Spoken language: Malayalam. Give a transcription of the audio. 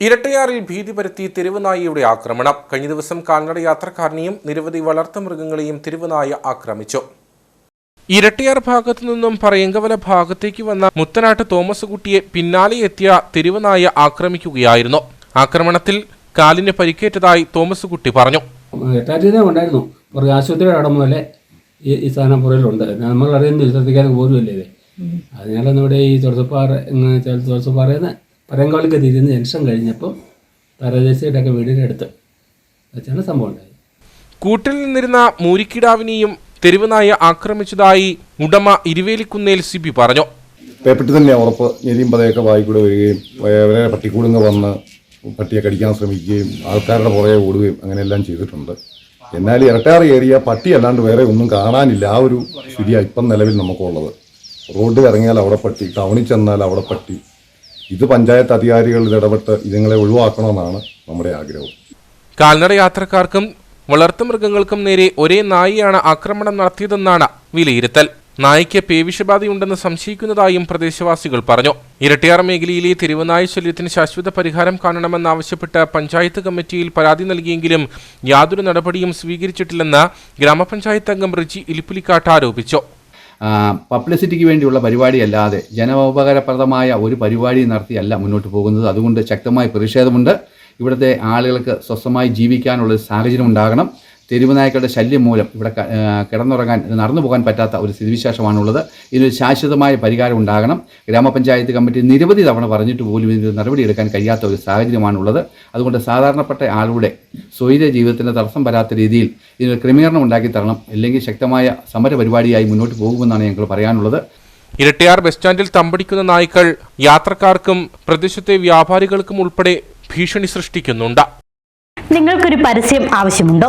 ഇരട്ടയാറിൽ ഭീതി പരത്തി തെരുവുനായയുടെ ആക്രമണം. കഴിഞ്ഞ ദിവസം കാൽനട യാത്രക്കാരനെയും നിരവധി വളർത്തുമൃഗങ്ങളെയും തെരുവുനായ ആക്രമിച്ചു. ഇരട്ടയാർ ഭാഗത്തു നിന്നും പറയങ്കവല ഭാഗത്തേക്ക് വന്ന മുത്തനാട്ട് തോമസ് കുട്ടിയെ പിന്നാലെ എത്തിയ തെരുവുനായ ആക്രമിക്കുകയായിരുന്നു. ആക്രമണത്തിൽ കാലിന് പരിക്കേറ്റതായി തോമസ് കുട്ടി പറഞ്ഞു ഉണ്ടായിരുന്നു പുറകെ ആശുപത്രിയുടെ പോലെ ഈ സാധനം പുറകിലുണ്ട്. നമ്മൾ അറിയുന്നില്ല ശ്രദ്ധിക്കാതെ പോരുമല്ലേ ഇത് നമ്മുടെ ഈ തുളസപ്പാറ തുളസപ്പാറയിൽ നിന്ന് പരങ്കാളിക്ക് തിരിയുന്ന ജംഗ്ഷൻ കഴിഞ്ഞപ്പോൾ തരദേശയുടെ ഒക്കെ വീടിന്റെ അടുത്ത് വെച്ചാണ് സംഭവം ഉണ്ടായത്. കൂട്ടിൽ നിന്നിരുന്ന മൂരിക്കിടാവിനെയും തെരുവുനായ ആക്രമിച്ചതായി ഉടമ ഇരുവേലിക്കുന്നേൽ സി പി പറഞ്ഞു. പേപ്പറ്റ് തന്നെ ഉറപ്പ് ഞെരിയും പതയൊക്കെ വായിക്കൂടെ കൂടെ വരികയും അവരെ നിന്ന് വന്ന് പട്ടിയെ കടിക്കാൻ ശ്രമിക്കുകയും ആൾക്കാരുടെ പുറകെ ഓടുകയും അങ്ങനെയെല്ലാം ചെയ്തിട്ടുണ്ട്. എന്നാൽ ഇരട്ടാറ് ഏരിയ പട്ടി അല്ലാണ്ട് വേറെ ഒന്നും കാണാനില്ല. ആ ഒരു സ്ഥിതിയാണ് ഇപ്പം നിലവിൽ നമുക്കുള്ളത്. റോഡിൽ ഇറങ്ങിയാൽ അവിടെ പട്ടി ടൗണിൽ ചെന്നാൽ അവിടെ പട്ടി ഇത് പഞ്ചായത്ത് അധികാരികളുടെ ഇടപെട്ട് ഇതുങ്ങളെ ഒഴിവാക്കണമെന്നാണ് നമ്മുടെ ആഗ്രഹം. കാൽനട യാത്രക്കാർക്കും വളർത്തുമൃഗങ്ങൾക്കും നേരെ ഒരേ നായിയാണ് ആക്രമണം നടത്തിയതെന്നാണ് വിലയിരുത്തൽ. നായ്ക്ക് പേവിഷബാധയുണ്ടെന്ന് സംശയിക്കുന്നതായും പ്രദേശവാസികൾ പറഞ്ഞു. ഇരട്ടിയാർ മേഖലയിലെ തെരുവനായ ശല്യത്തിന് ശാശ്വത പരിഹാരം കാണണമെന്നാവശ്യപ്പെട്ട് പഞ്ചായത്ത് കമ്മിറ്റിയിൽ പരാതി നൽകിയെങ്കിലും യാതൊരു നടപടിയും സ്വീകരിച്ചിട്ടില്ലെന്ന് ഗ്രാമപഞ്ചായത്ത് അംഗം റിജി ഇലിപ്പുലിക്കാട്ട് ആരോപിച്ചു. പബ്ലിസിറ്റിക്ക് വേണ്ടിയുള്ള പരിപാടിയല്ലാതെ ജനോപകാരപ്രദമായ ഒരു പരിപാടി നടത്തിയല്ല മുന്നോട്ട് പോകുന്നത്. അതുകൊണ്ട് ശക്തമായ പ്രതിഷേധമുണ്ട്. ഇവിടുത്തെ ആളുകൾക്ക് സ്വസ്ഥമായി ജീവിക്കാനുള്ള സാഹചര്യം ഉണ്ടാകണം. തെരുവ് നായ്ക്കളുടെ ശല്യം മൂലം ഇവിടെ കിടന്നുറങ്ങാൻ നടന്നു പോകാൻ പറ്റാത്ത ഒരു സ്ഥിതിവിശേഷമാണുള്ളത്. ഇതിനൊരു ശാശ്വതമായ പരിഹാരം ഉണ്ടാകണം. ഗ്രാമപഞ്ചായത്ത് കമ്മിറ്റി നിരവധി തവണ പറഞ്ഞിട്ട് പോലും ഇതിന് നടപടിയെടുക്കാൻ കഴിയാത്ത ഒരു സാഹചര്യമാണുള്ളത്. അതുകൊണ്ട് സാധാരണപ്പെട്ട ആളുടെ സ്വൈര ജീവിതത്തിന് തടസ്സം വരാത്ത രീതിയിൽ ഇതിനൊരു ക്രമീകരണം ഉണ്ടാക്കി തരണം. അല്ലെങ്കിൽ ശക്തമായ സമരപരിപാടിയായി മുന്നോട്ട് പോകുമെന്നാണ് ഞങ്ങൾ പറയാനുള്ളത്. ഇരട്ടിയാർ ബസ് സ്റ്റാൻഡിൽ തമ്പടിക്കുന്ന നായ്ക്കൾ യാത്രക്കാർക്കും പ്രദേശത്തെ വ്യാപാരികൾക്കും ഉൾപ്പെടെ ഭീഷണി സൃഷ്ടിക്കുന്നുണ്ട്. നിങ്ങൾക്കൊരു പരസ്യം ആവശ്യമുണ്ടോ?